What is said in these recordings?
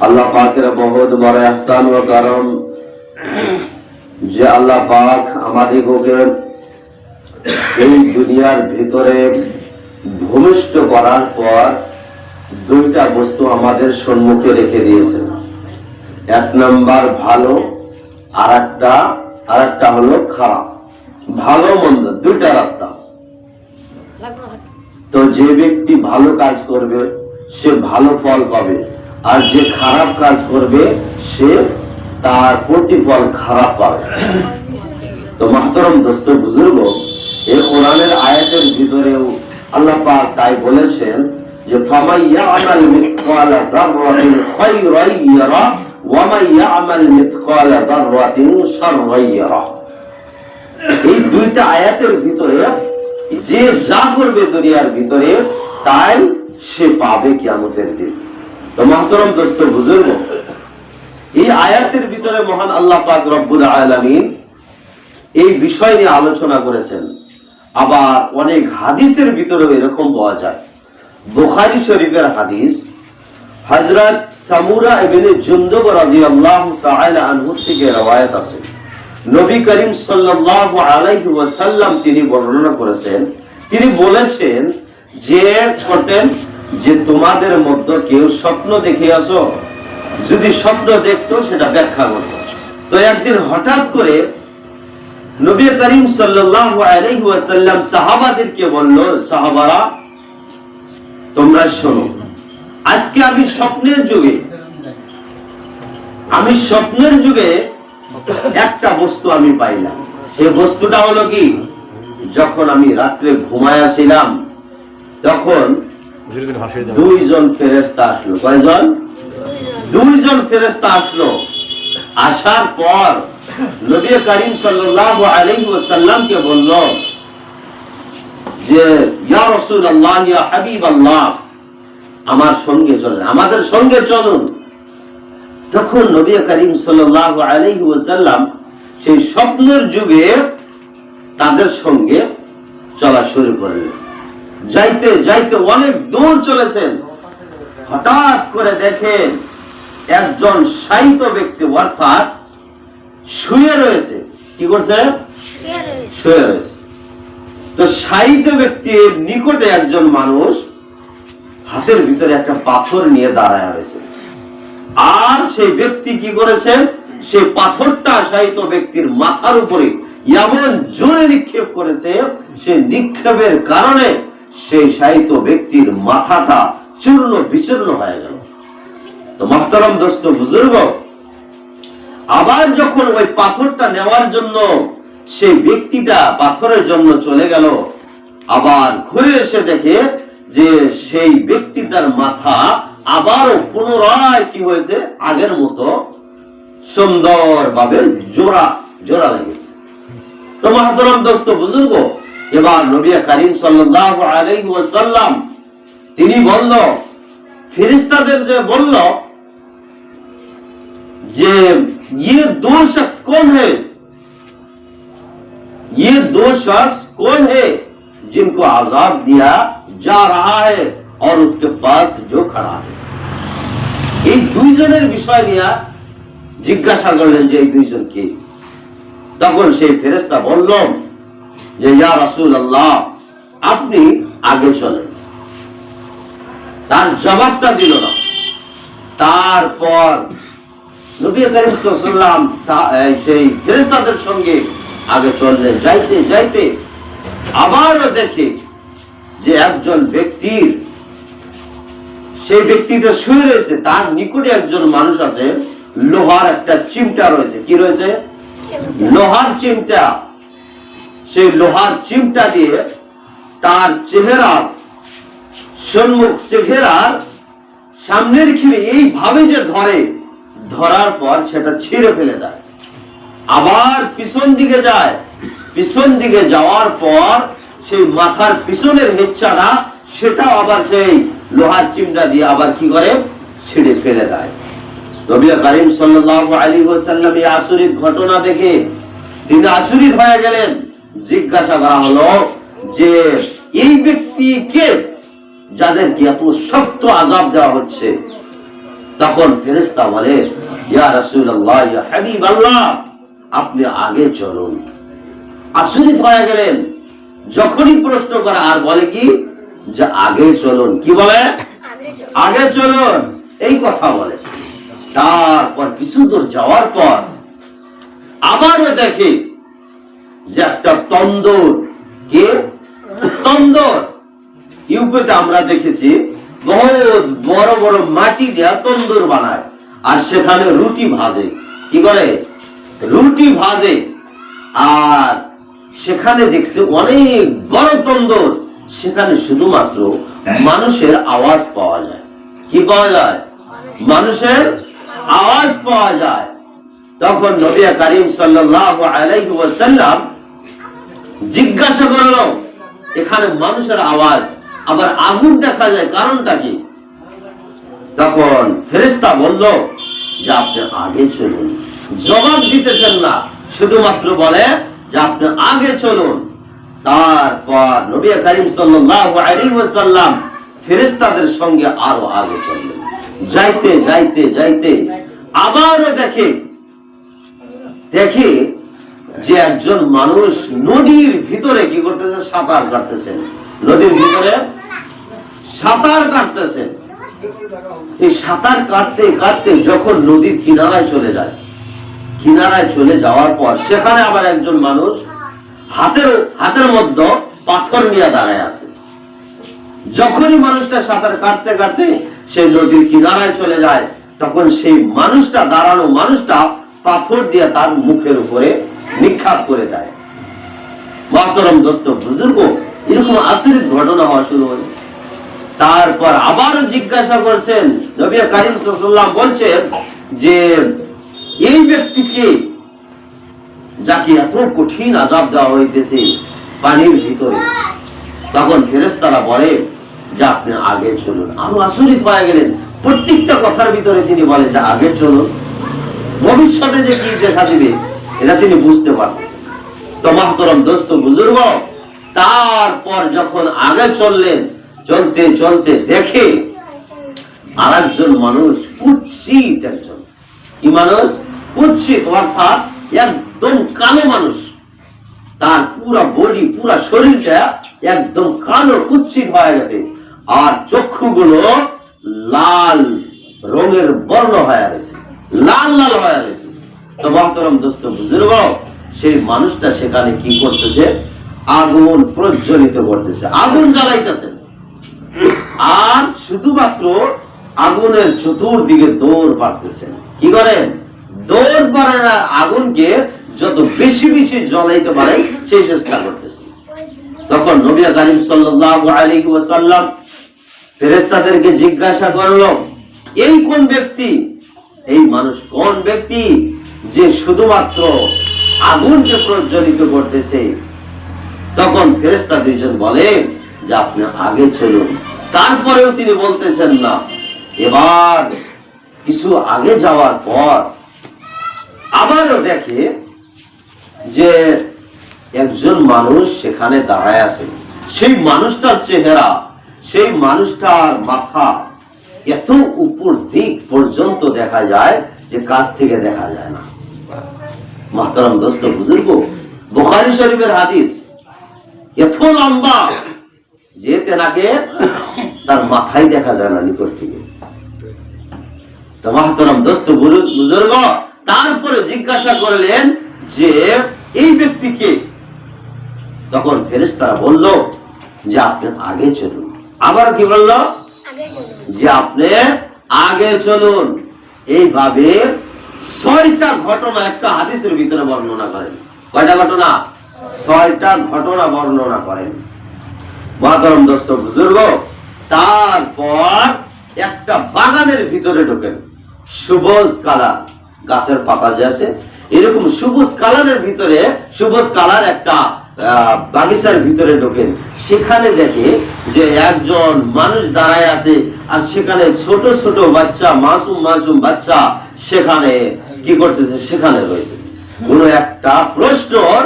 আল্লাহ পাকের বহুত বড় এহসান ও কারণ যে আল্লাহ পাক আমাদিগকে এই দুনিয়ার ভিতরে ভূমিষ্ঠ করার পর দুইটা বস্তু আমাদের সম্মুখে রেখে দিয়েছে। এক নাম্বার ভালো আর একটা আর একটা হলো খারাপ। ভালো, মন্দ, দুইটা রাস্তা। তো যে ব্যক্তি ভালো কাজ করবে, সে ভালো ফল পাবে। আর যে খারাপ কাজ করবে, সে তার প্রতিফল খারাপ পাবে। তো মাহতরম দোস্ত, বুজুর্গ, এই কোরআনের আয়াতের ভিতরেও আল্লাহ পাক তাই বলেছেন যে ফামাই ইয়ামাল মিসকালা যাররাতিন খায়রান ইয়ারা, ওয়া ইয়ারা। এই দুইটা আয়াতের ভিতরে যে যা করবে দুনিয়ার ভিতরে, তাই সে পাবে কিয়ামতের দিন। তো মাহতরম দোস্ত, বুজুর্গ, এই আয়াতের ভিতরে মহান আল্লাহ পাক রব্বুল আলামিন এই বিষয় নিয়ে আলোচনা করেছেন। আবার অনেক হাদিসের ভিতরেও এরকম পাওয়া যায়। বুখারী শরীফের হাদিস, হযরত সামুরা ইবনে জুনদুব রাদিয়াল্লাহু তাআলা আনহু থেকে রওয়ায়াত আছে। নবী করিম সাল্লাল্লাহু আলাইহি ওয়াসাল্লাম তিনি বর্ণনা করেছেন, তিনি বলেছেন যে করতেন যে তোমাদের মধ্যে কেউ স্বপ্ন দেখে আসো যদি স্বপ্ন দেখতো সেটা ব্যাখ্যা করত। তো একদিন হঠাৎ করে নবী করিম সাল্লাল্লাহু আলাইহি ওয়াসাল্লাম সাহাবাদেরকে বলল, সাহাবারা, তোমরা শোনো, আজকে আমি স্বপ্নের যুগে, আমি স্বপ্নের যুগে একটা বস্তু আমি পাইলাম সেই বস্তুটা হলো কি? যখন আমি রাত্রে ঘুমায়াছিলাম তখন দুইজন ফেরেস্তা আসলো। কয়জন? দুইজন ফেরেস্তা আসলো। আসার পর নবী করিম সাল্লাল্লাহু আলাইহি ওয়াসাল্লামকে বলল যে, ইয়া রাসূলুল্লাহ, ইয়া হাবিবাল্লাহ, আমার সঙ্গে চলেন। আমাদের সঙ্গে চলুন। তখন নবী করিম সাল্লাল্লাহু আলাইহি ওয়াসাল্লাম সেই স্বপ্নের যুগে তাদের সঙ্গে চলা শুরু করলেন। যাইতে যাইতে অনেক দূর চলেছেন। হঠাৎ করে দেখেন একজন শায়িত ব্যক্তি অর্থাৎ শুয়ে রয়েছে। কি করছে? শুয়ে রয়েছে। তো শায়িত ব্যক্তির নিকটে একজন মানুষ হাতের ভিতরে একটা পাথর নিয়ে দাঁড়ায় রয়েছে। আর সেই ব্যক্তি কি করেছেন? সেই পাথরটা শায়িত ব্যক্তির মাথার উপরে এমন জোরে নিক্ষেপ করেছে, সে নিক্ষেপের কারণে সেই শায়িত ব্যক্তির মাথাটা চূর্ণ বিচূর্ণ হয়ে গেল। তো মাহতারাম দোস্ত, বুজুর্গ, আবার যখন ওই পাথরটা নেওয়ার জন্য সেই ব্যক্তিটা পাথরের জন্য চলে গেল, আবার ঘুরে এসে দেখে যে সেই ব্যক্তিটার মাথা আবারও পুনরায় কি হয়েছে আগের মতো সুন্দরভাবে জোড়া জোড়া লেগেছে তো মাহতারাম দোস্ত বুজুর্গ এবার নবী করিম সাল্লাল্লাহু আলাইহি ওয়াসাল্লাম তিনি বলল ফেরেশতাদের যে বলল যে ये दो शख्स कौन है ये दो शख्स कौन है जिनको आजाद दिया जा रहा है और उसके पास जो खड़ा है এই দুইজনের বিষয় নিয়ে জিজ্ঞাসা করলেন যে এই দুইজন কে? তখন সেই ফেরেস্তা বলল যে, ইয়া রাসূল আল্লাহ আপনি আগে চলেন। তার জবাবটা দিল না। তারপর সেই ফেরেস্তাদের সঙ্গে আগে চললেন। যাইতে যাইতে আবারও দেখে যে একজন ব্যক্তির সেই ব্যক্তিটা শুয়ে রয়েছে তার নিকটে একজন মানুষ আছে লোহার একটা চিমটা রয়েছে। কি রয়েছে? লোহার চিমটা। সেই লোহার চিমটা দিয়ে তার চেহারা সম্মুখ চেহারার সামনের খিলে এইভাবে যে ধরে ধরার পর সেটা ছিঁড়ে ফেলে দেয়। আবার পিছন দিকে যায়। পিছন দিকে যাওয়ার পর সেই মাথার পিছনের হেচ্ছাটা সেটা আবার সেই লোহার চিমটা দিয়ে আবার কি করে? ছিঁড়ে ফেলে দেয়। নবী করিম সাল্লাল্লাহু আলাইহি ওয়াসাল্লাম এই আচরিত ঘটনা দেখে তিনি আচরিত হয়ে গেলেন। জিজ্ঞাসা করা হলো যে, এই ব্যক্তি কে যাদেরকে এত শক্ত আজাব দেওয়া হচ্ছে, তখন ফেরেস্তা বলে, ইয়া রাসূলুল্লাহ, ইয়া হাবিবাল্লাহ, আপনি আগে চলুন। আচরিত হয়ে গেলেন। যখনই প্রশ্ন করে আর বলে কি? যে আগে চলুন। কি বলে? আগে চলুন। এই কথা বলে। তারপর কিছু দূর যাওয়ার পর আবারও দেখে যে একটা তন্দুর। কে? তন্দুর। ইউপিতে আমরা দেখেছি বহুত বড় বড় মাটি দেওয়া তন্দুর বানায়। আর সেখানে রুটি ভাজে। কি করে রুটি ভাজে। আর সেখানে দেখছে অনেক বড় তন্দুর। সেখানে শুধুমাত্র মানুষের আওয়াজ পাওয়া যায়। কি পাওয়া যায়? মানুষের আওয়াজ পাওয়া যায়। তখন নবী করিম আলাইহি জিজ্ঞাসা করল, এখানে মানুষের আওয়াজ, আবার আগুন দেখা যায়, কারণটা কি? তখন ফেরেশতা বলল, যে আপনি আগে চলুন। জবাব দিতেছেন না, শুধুমাত্র বলে, যে আপনি আগে চলুন। তারপর করিম আলাইহি সঙ্গে আরও আগে চললেন। যাইতে যাইতে যাইতে আবারও দেখে দেখে যে একজন মানুষ নদীর ভিতরে কি করতেছে? সাঁতার কাটতেছেন নদীর ভিতরে সাঁতার কাটতেছেন এই সাঁতার কাটতে কাটতে যখন নদীর কিনারায় চলে যায়, কিনারায় চলে যাওয়ার পর সেখানে আবার একজন মানুষ হাতের হাতের মধ্যে পাথর নিয়ে দাঁড়ায় আছে। যখনই মানুষটা সাঁতার কাটতে কাটতে সেই নদীর কিনারায় চলে যায়, তখন সেই মানুষটা, দাঁড়ানো মানুষটা পাথর দিয়ে তার মুখের উপরে নিক্ষাপ করে দেয়। মহতরম দোস্ত, বুজুর্গ, এরকম আসরিত ঘটনা হওয়া শুরু হলো। তারপর আবারও জিজ্ঞাসা করছেন, নবী কারিম সাল্লাম বলছেন যে, এই ব্যক্তিকে যাকে এত কঠিন আজাব দেওয়া হইতেছে পানির ভিতরে। তখন ফেরেস্তারা বলে, যে আপনি আগে চলুন। আরও আচরিত হয়ে গেলেন। প্রত্যেকটা কথার ভিতরে তিনি বলেন, যে আগে চলুন। ভবিষ্যতে যে কি দেখা দিবে, এটা তিনি বুঝতে পারতেন তো মাহতরম দোস্ত বুজুর্গ, তারপর যখন আগে চললেন, চলতে চলতে দেখে আর একজন মানুষ কুৎসিত একজন। কি মানুষ? কুৎসিত, অর্থাৎ একদম কালো মানুষ। তার পুরো বডি, পুরো শরীরটা একদম কালো, কুৎসিত হয়ে গেছে। আর চক্ষুগুলো লাল রঙের বর্ণ হয়ে গেছে। লাল লাল হয়ে গেছে। তো মহতরম দোস্ত বুজুর্গ সেই মানুষটা সেখানে কি করতেছে? আগুন প্রজ্বলিত করতেছে। আগুন জ্বালাইতেছে। আর শুধুমাত্র আগুনের চতুর্দিকে দৌড় পারতেছেন কি করেন? দৌড় পারে আগুনকে যত বেশি বেশি জ্বলাইতে পারেন সেই চেষ্টা করতেছে। তখন নবী আলাইহি ওয়াসাল্লাম ফেরেশতাদেরকে জিজ্ঞাসা করল, এই কোন ব্যক্তি? এই মানুষ কোন ব্যক্তি যে শুধুমাত্র আগুনকে প্রজ্বলিত করতেছে? তখন ফেরেশতা দুইজন বলে, যে আপনি আগে চলুন। তারপরেও তিনি বলতেছেন না। এবার কিছু আগে যাওয়ার পর আবারও দেখে যে একজন মানুষ সেখানে দাঁড়ায় আছে। সেই মানুষটার চেহারা, সেই মানুষটার মাথা এত উপর দিক পর্যন্ত দেখা যায় যে কাছ থেকে দেখা যায় না। মাহতারাম দোস্ত, বুজুর্গ, বোখারি শরীফের হাদিস এত লম্বা যে তেনাকে তার মাথায় দেখা যায় না নিকট থেকে। তো মাহতারাম দোস্ত বুজু- বুজুর্গ তারপরে জিজ্ঞাসা করলেন যে এই ব্যক্তিকে? তখন ফেরেশতারা বলল যে আপনি আগে চলুন। আবার কি বলল? যে আপনি আগে চলুন। এইভাবে ছয়টা ঘটনা একটা হাদিসের ভিতরে বর্ণনা করেন। কয়টা ঘটনা? ছয়টা ঘটনা বর্ণনা করেন। মহাতরম দোস্ত বুজুর্গ তারপর একটা বাগানের ভিতরে ঢোকেন। সবুজ কালার। গাছের পাতা যে আছে, এরকম সবুজ কালারের ভিতরে, সবুজ কালার একটা বাগিচার ভিতরে ঢোকেন। সেখানে দেখে যে একজন মানুষ দাঁড়ায় আছে, আর সেখানে ছোট ছোট বাচ্চা, মাসুম মাসুম বাচ্চা সেখানে কি করতেছে? সেখানে রয়েছে। কোন একটা প্রশ্নর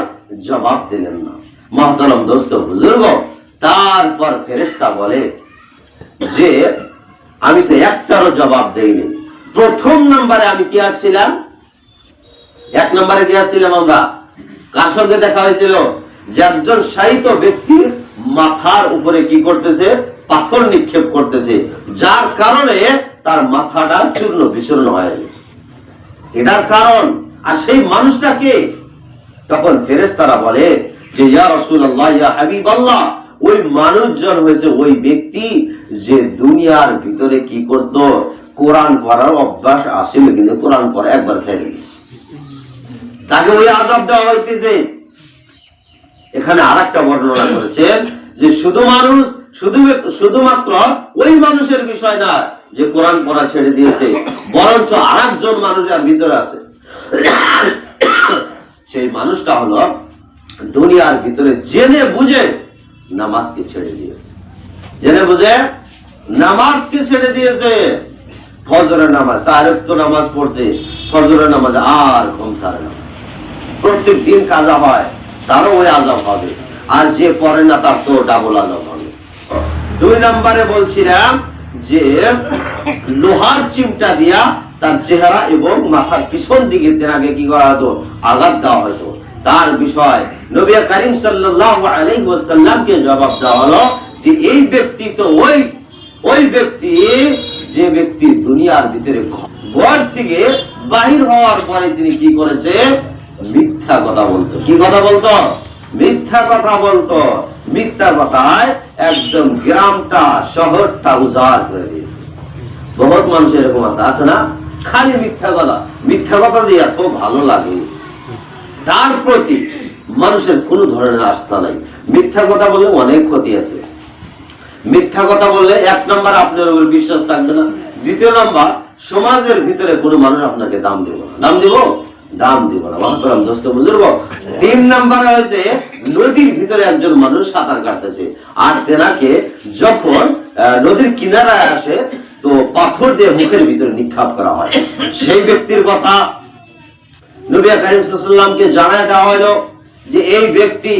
জবাব দিলেন না। মহতরম দোস্ত, বুজুর্গ, তারপর ফেরেস্তা বলে যে, আমি তো একটারও জবাব দেইনি। প্রথম নম্বরে আমি কি আসছিলাম? এক নম্বরে কি আসছিলাম আমরা? কার সঙ্গে দেখা হয়েছিল? যে একজন সাহিত্য ব্যক্তির মাথার উপরে কি করতেছে? পাথর নিক্ষেপ করতেছে। যার কারণে তার মাথাটা চূর্ণ বিচূর্ণ হয়ে। এটার কারণ। আর সেই মানুষটাকে তখন ফেরেস তারা বলে, যে ওই মানুষজন হয়েছে ওই ব্যক্তি যে দুনিয়ার ভিতরে কি করত? কোরআন পড়ার অভ্যাস আসিল কিন্তু কোরআন পড়া একবার ছেড়ে দিস তাকে ওই আজাব দেওয়া হইতেছে। এখানে আর একটা বর্ণনা করেছেন যে শুধু মানুষ, শুধু শুধুমাত্র ওই মানুষের বিষয় না যে কোরআন পড়া ছেড়ে দিয়েছে, বরঞ্চ আর একজন মানুষ যার ভিতরে আছে। সেই মানুষটা হলো দুনিয়ার ভিতরে জেনে বুঝে নামাজকে ছেড়ে দিয়েছে। জেনে বুঝে নামাজকে ছেড়ে দিয়েছে। ফজরের নামাজ নামাজ পড়ছে, ফজরের নামাজ আর ঘুম সারে না। প্রত্যেক দিন কাজা হয়, তারও ওই হবে। আর যে পড়ে না, তার তো ডাবল হবে। দুই নম্বরে বলছিলাম যে, লোহার চিমটা দিয়া তার চেহারা এবং মাথার পিছন দিকে তেনাকে কি করা হতো? আঘাত দেওয়া হতো। তার বিষয়, নবী করিম জবাব দেওয়া হলো যে, এই ব্যক্তি তো ওই ওই ব্যক্তি যে ব্যক্তি দুনিয়ার ভিতরে ঘর থেকে বাহির হওয়ার পরে তিনি কি করেছে? মিথ্যা কথা বলতো। কি কথা বলতো? মিথ্যা কথা বলতো। মিথ্যা কথায় একদম গ্রামটা, শহরটা উজাড় করে দিয়েছে। বহুত মানুষ এরকম আছে আছে না? খালি মিথ্যা কথা। মিথ্যা কথা দিয়ে এত ভালো লাগে। তার প্রতি মানুষের কোনো ধরনের আস্থা নাই। মিথ্যা কথা বলে অনেক ক্ষতি আছে। মিথ্যা কথা বললে এক নম্বর আপনার উপর বিশ্বাস থাকবে না। দ্বিতীয় নম্বর, সমাজের ভিতরে কোনো মানুষ আপনাকে দাম দেব না। দাম দেব? দাম দিব না। মহাতরাম দোস্ত বুজুর্গ তিন নম্বর হয়েছে, নদীর ভিতরে একজন মানুষ সাঁতার কাটতেছে। আর তেনাকে যখন নদীর কিনারায় আসে, তো পাথর দিয়ে মুখের ভিতরে নিক্ষাপ করা হয়। সেই ব্যক্তির কথা নবী করিম সাল্লামকে জানায় দেওয়া হলো যে, এই ব্যক্তি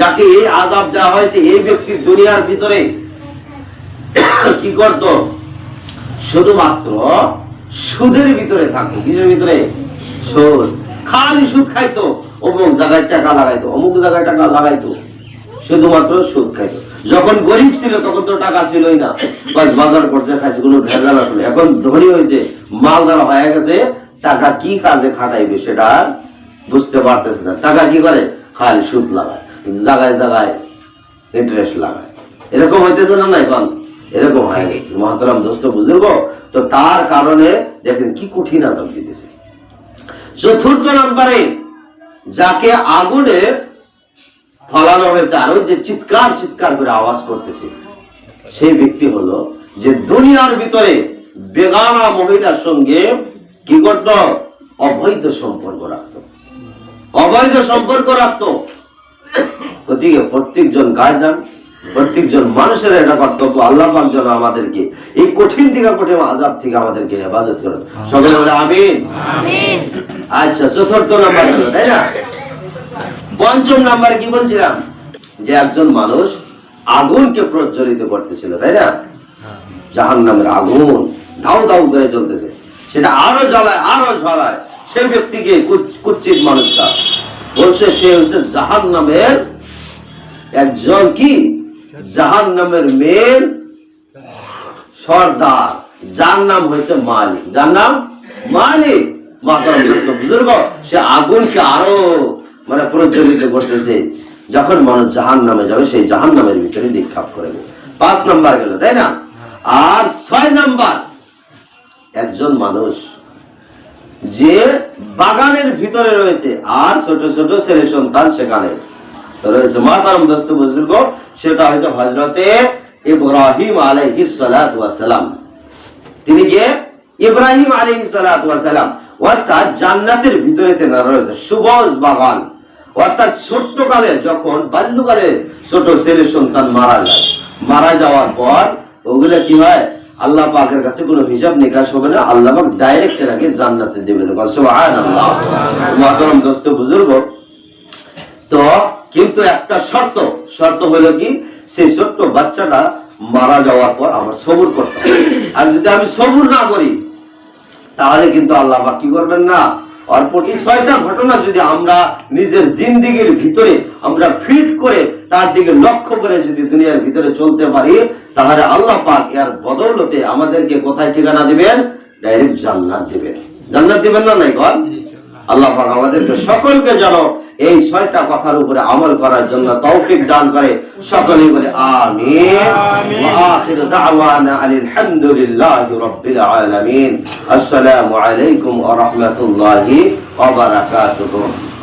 যাকে এই আজাব দেওয়া হয়েছে, এই ব্যক্তি দুনিয়ার ভিতরে কি করত? শুধুমাত্র সুদের ভিতরে থাকতো। কিসের ভিতরে? সুদ। খালি সুদ খাইতো, অমুক জায়গায় টাকা লাগাইতো, অমুক জায়গায় টাকা লাগাইতো, শুধুমাত্র সুদ খাইতো। যখন গরিব ছিল, তখন তো টাকা ছিলই না। বাস বাজার করছে, খাইছে, কোনো ভেজাল আসলে। এখন ধনী হয়েছে মালদার হয়ে গেছে, টাকা কি কাজে খাটাইবে সেটা বুঝতে পারতেছে না। টাকা কি করে? খালি সুদ লাগায়। জায়গায় জায়গায় ইন্টারেস্ট লাগায়। এরকম হইতেছে না এখন? এরকম হয়ে গেছে মহাতরাম দোস্ত বুজুর্গ, তো তার কারণে দেখেন কি কঠিন আজাব দিতেছে। চতুর্থ নম্বরে যাকে আগুনে ফলানো হয়েছে, আর যে চিৎকার চিৎকার করে আওয়াজ করতেছে, সেই ব্যক্তি হলো যে দুনিয়ার ভিতরে বেগানা মহিলার সঙ্গে কি করত? অবৈধ সম্পর্ক রাখতো। অবৈধ সম্পর্ক রাখতো। গতিকে প্রত্যেকজন গার্জান প্রত্যেকজন মানুষের এটা কর্তব্য আল্লাহ পাক যেন আমাদেরকে এই কঠিন থেকে কঠিন আজাব থেকে আমাদেরকে হেফাজত করেন। সকলে বলে আমিন। আচ্ছা চতুর্থ নাম্বার হলো, তাই না? পঞ্চম নাম্বারে কি বলছিলাম? যে একজন মানুষ আগুনকে প্রজ্বলিত করতেছিল তাই না? জাহান নামের আগুন ধাউ ধাউ করে জ্বলতেছে। সেটা আরও জ্বলায় আরও ঝরায়। সে ব্যক্তিকে কুচ- কুচ্ছিত মানুষটা বলছে, সে হচ্ছে জাহান নামের একজন কি? জাহান নামের মেন সর্দার। যার নাম হয়েছে মালিক। যার নাম? মালিক। মাতার বুজুর্গ, সে আগুনকে আরও মানে প্রজ্বলিত করতেছে। যখন মানুষ জাহান নামে যাবে, সেই জাহান নামের ভিতরে নিক্ষাপ করে পাঁচ নাম্বার গেল, তাই না? আর ছয় নাম্বার, একজন মানুষ যে বাগানের ভিতরে রয়েছে আর ছোট ছোট ছেলে সন্তান সেখানে। রয়েছে মাতার দোস্ত বুজুর্গ, সেটা হয়েছে হজরতে ইব্রাহিম ওয়াস সালাম তিনি কে? ইব্রাহিম আলাইহিস সালাম অর্থাৎ জান্নাতের ভিতরে তেনারা রয়েছে সুবজ বাগান। অর্থাৎ ছোট্ট কালে যখন, বাল্যকালে ছোট ছেলে সন্তান মারা যায়। মারা যাওয়ার পর ওগুলো কি হয়? আল্লাহ পাকের কাছে কোনো হিসাব নিকাশ হবে না আল্লাহ পাক ডাইরেক্ট এনাকে জান্নাতে দেবে মাতরম দোস্ত বুজুর্গ। তো কিন্তু একটা শর্ত শর্ত হলো কি? সেই ছোট্ট বাচ্চাটা মারা যাওয়ার পর আমার সবুর করতে হবে। আর যদি আমি সবুর না করি তাহলে কিন্তু আল্লাহ পাক কি করবেন না? অল্প এই ছয়টা ঘটনা যদি আমরা নিজের জিন্দিগির ভিতরে আমরা ফিট করে তার দিকে লক্ষ্য করে যদি দুনিয়ার ভিতরে চলতে পারি তাহলে আল্লাহ পাক এর বদৌলতে আমাদেরকে কোথায় ঠিকানা দিবেন? ডাইরেক্ট জান্নাত দিবেন। জান্নাত দিবেন না নাই গল আল্লাহ পাক আমাদেরকে সকলকে যেন এই ছয়টা কথার উপরে আমল করার জন্য তৌফিক দান করে। সকলেই বলে আমিন। আখিরু দাওয়ানা আনিল হামদুলিল্লাহি রাব্বিল আলামিন। আসসালামু আলাইকুম ওয়া রাহমাতুল্লাহি ওয়া বারাকাতুহু।